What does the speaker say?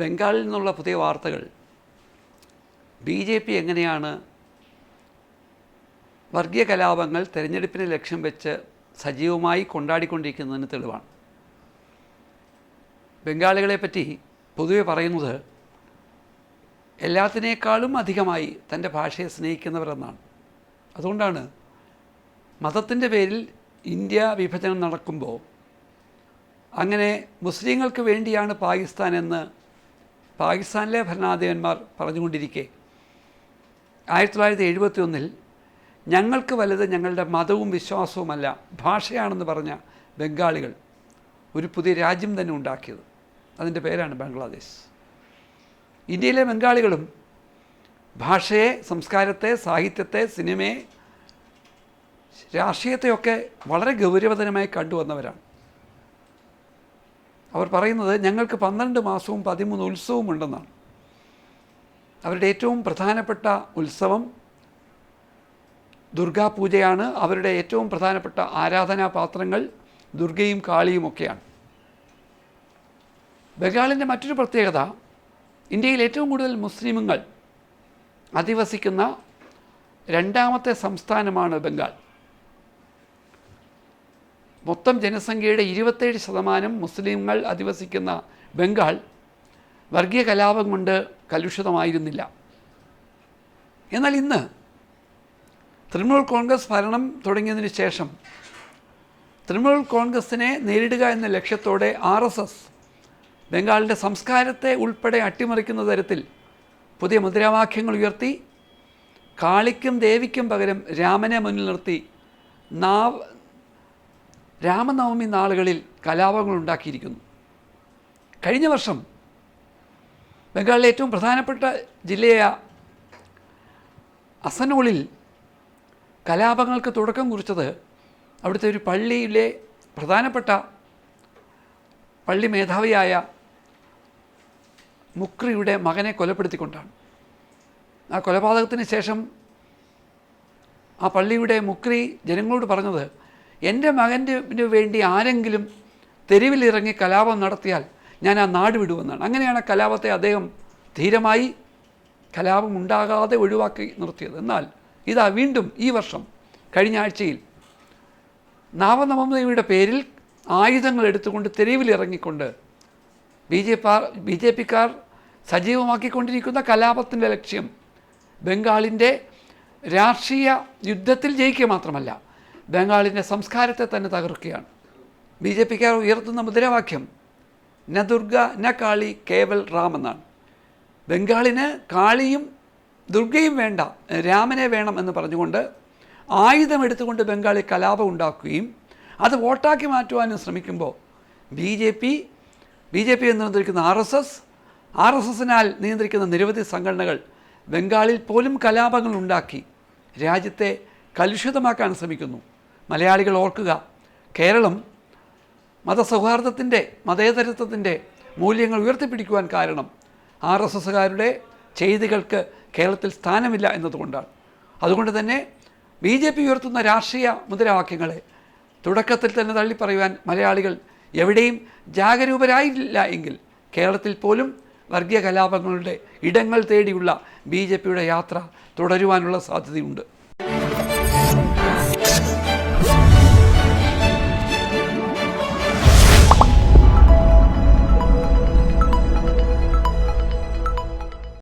ബംഗാളിൽ നിന്നുള്ള പുതിയ വാർത്തകൾ. ബി ജെ പി എങ്ങനെയാണ് വർഗീയ കലാപങ്ങൾ തെരഞ്ഞെടുപ്പിനെ ലക്ഷ്യം വെച്ച് സജീവമായി കൊണ്ടാടിക്കൊണ്ടിരിക്കുന്നതിന് തെളിവാണ്. ബംഗാളികളെ പറ്റി പൊതുവെ പറയുന്നത് എല്ലാത്തിനേക്കാളും അധികമായി തന്റെ ഭാഷയെ സ്നേഹിക്കുന്നവരെന്നാണ്. അതുകൊണ്ടാണ് മതത്തിന്റെ പേരിൽ ഇന്ത്യ വിഭജനം നടക്കുമ്പോൾ അങ്ങനെ മുസ്ലിങ്ങൾക്ക് വേണ്ടിയാണ് പാകിസ്ഥാൻ എന്ന് പാകിസ്ഥാനിലെ ഭരണാധിപന്മാർ പറഞ്ഞുകൊണ്ടിരിക്കെ. ആയിരത്തി തൊള്ളായിരത്തി എഴുപത്തി ഒന്നിൽ ഞങ്ങൾക്ക് വലുത് ഞങ്ങളുടെ മതവും വിശ്വാസവുമല്ല ഭാഷയാണെന്ന് പറഞ്ഞ ബംഗാളികൾ ഒരു പുതിയ രാജ്യം തന്നെ ഉണ്ടാക്കിയത്. അതിന്റെ പേരാണ് ബംഗ്ലാദേശ്. ഇന്ത്യയിലെ ബംഗാളികളും ഭാഷയെ സംസ്കാരത്തെ സാഹിത്യത്തെ സിനിമയെ രാഷ്ട്രീയത്തെയൊക്കെ വളരെ ഗൗരവതരമായി കണ്ടുവന്നവരാണ്. അവർ പറയുന്നത് ഞങ്ങൾക്ക് പന്ത്രണ്ട് മാസവും പതിമൂന്ന് ഉത്സവവും ഉണ്ടെന്നാണ്. അവരുടെ ഏറ്റവും പ്രധാനപ്പെട്ട ഉത്സവം ദുർഗാപൂജയാണ്. അവരുടെ ഏറ്റവും പ്രധാനപ്പെട്ട ആരാധനാപാത്രങ്ങൾ ദുർഗയും കാളിയും ഒക്കെയാണ്. ബംഗാളിന്റെ മറ്റൊരു പ്രത്യേകത ഇന്ത്യയിൽ ഏറ്റവും കൂടുതൽ മുസ്ലിമുകൾ അധിവസിക്കുന്ന രണ്ടാമത്തെ സംസ്ഥാനമാണ് ബംഗാൾ. മൊത്തം ജനസംഖ്യയുടെ ഇരുപത്തേഴ് ശതമാനം മുസ്ലിങ്ങൾ അധിവസിക്കുന്ന ബംഗാൾ വർഗീയ കലാപം കൊണ്ട് കലുഷിതമായിരുന്നില്ല. എന്നാൽ ഇന്ന് തൃണമൂൽ കോൺഗ്രസ് ഭരണം തുടങ്ങിയതിന് ശേഷം തൃണമൂൽ കോൺഗ്രസിനെ നേരിടുക എന്ന ലക്ഷ്യത്തോടെ ആർ എസ് എസ് ബംഗാളിന്റെ സംസ്കാരത്തെ ഉൾപ്പെടെ അട്ടിമറിക്കുന്ന തരത്തിൽ പുതിയ മുദ്രാവാക്യങ്ങൾ ഉയർത്തി കാളിക്കും ദേവിക്കും പകരം രാമനെ മുന്നിൽ നിർത്തി നാവ് രാമനവമി നാളുകളിൽ കലാപങ്ങൾ ഉണ്ടാക്കിയിരിക്കുന്നു. കഴിഞ്ഞ വർഷം ബംഗാളിലെ ഏറ്റവും പ്രധാനപ്പെട്ട ജില്ലയായ അസനോളിൽ കലാപങ്ങൾക്ക് തുടക്കം കുറിച്ചത് അവിടുത്തെ ഒരു പള്ളിയിലെ പ്രധാനപ്പെട്ട പള്ളി മേധാവിയായ മുക്രിയുടെ മകനെ കൊലപ്പെടുത്തിക്കൊണ്ടാണ്. ആ കൊലപാതകത്തിന് ശേഷം ആ പള്ളിയുടെ മുക്രി ജനങ്ങളോട് പറഞ്ഞത് എന്റെ മകന്റെ വേണ്ടി ആരെങ്കിലും തെരുവിലിറങ്ങി കലാപം നടത്തിയാൽ ഞാൻ ആ നാട് വിടുമെന്നാണ്. അങ്ങനെയാണ് കലാപത്തെ അദ്ദേഹം ധീരമായി കലാപം ഉണ്ടാകാതെ ഒഴിവാക്കി നിർത്തിയത്. എന്നാൽ ഇതാ വീണ്ടും ഈ വർഷം കഴിഞ്ഞ ആഴ്ചയിൽ നാമനവമിയുടെ പേരിൽ ആയുധങ്ങൾ എടുത്തുകൊണ്ട് തെരുവിലിറങ്ങിക്കൊണ്ട് ബി ജെ പാർ ബി ജെ പിക്കാർ സജീവമാക്കിക്കൊണ്ടിരിക്കുന്ന കലാപത്തിന്റെ ലക്ഷ്യം ബംഗാളിന്റെ രാഷ്ട്രീയ യുദ്ധത്തിൽ ജയിക്കുക മാത്രമല്ല ബംഗാളിന്റെ സംസ്കാരത്തെ തന്നെ തകർക്കുകയാണ്. ബി ജെ പിക്കാർ ഉയർത്തുന്ന മുദ്രാവാക്യം ന ദുർഗ ന കാളി കേവൽ റാം എന്നാണ്. ബംഗാളിന് കാളിയും ദുർഗയും വേണ്ട രാമനെ വേണം എന്ന് പറഞ്ഞുകൊണ്ട് ആയുധം എടുത്തുകൊണ്ട് ബംഗാളി കലാപം ഉണ്ടാക്കുകയും അത് വോട്ടാക്കി മാറ്റുവാനും ശ്രമിക്കുമ്പോൾ B J P B J P നിയന്ത്രിക്കുന്ന R S S R S എസിനാൽ നിയന്ത്രിക്കുന്ന നിരവധി സംഘടനകൾ ബംഗാളിൽ പോലും കലാപങ്ങൾ ഉണ്ടാക്കി രാജ്യത്തെ കലുഷിതമാക്കാൻ ശ്രമിക്കുന്നു. മലയാളികൾ ഓർക്കുക. കേരളം മതസൗഹാർദ്ദത്തിന്റെ മതേതരത്വത്തിന്റെ മൂല്യങ്ങൾ ഉയർത്തിപ്പിടിക്കുവാൻ കാരണം ആർ എസ് എസ്സുകാരുടെ ചെയ്തികൾക്ക് കേരളത്തിൽ സ്ഥാനമില്ല എന്നതുകൊണ്ടാണ്. അതുകൊണ്ട് തന്നെ ബി ജെ പി ഉയർത്തുന്ന രാഷ്ട്രീയ മുദ്രാവാക്യങ്ങളെ തുടക്കത്തിൽ തന്നെ തള്ളിപ്പറയുവാൻ മലയാളികൾ എവിടെയും ജാഗരൂകരായില്ല എങ്കിൽ കേരളത്തിൽ പോലും വർഗീയ കലാപങ്ങളുടെ ഇടങ്ങൾ തേടിയുള്ള ബി ജെ പിയുടെ യാത്ര തുടരുവാനുള്ള സാധ്യതയുണ്ട്.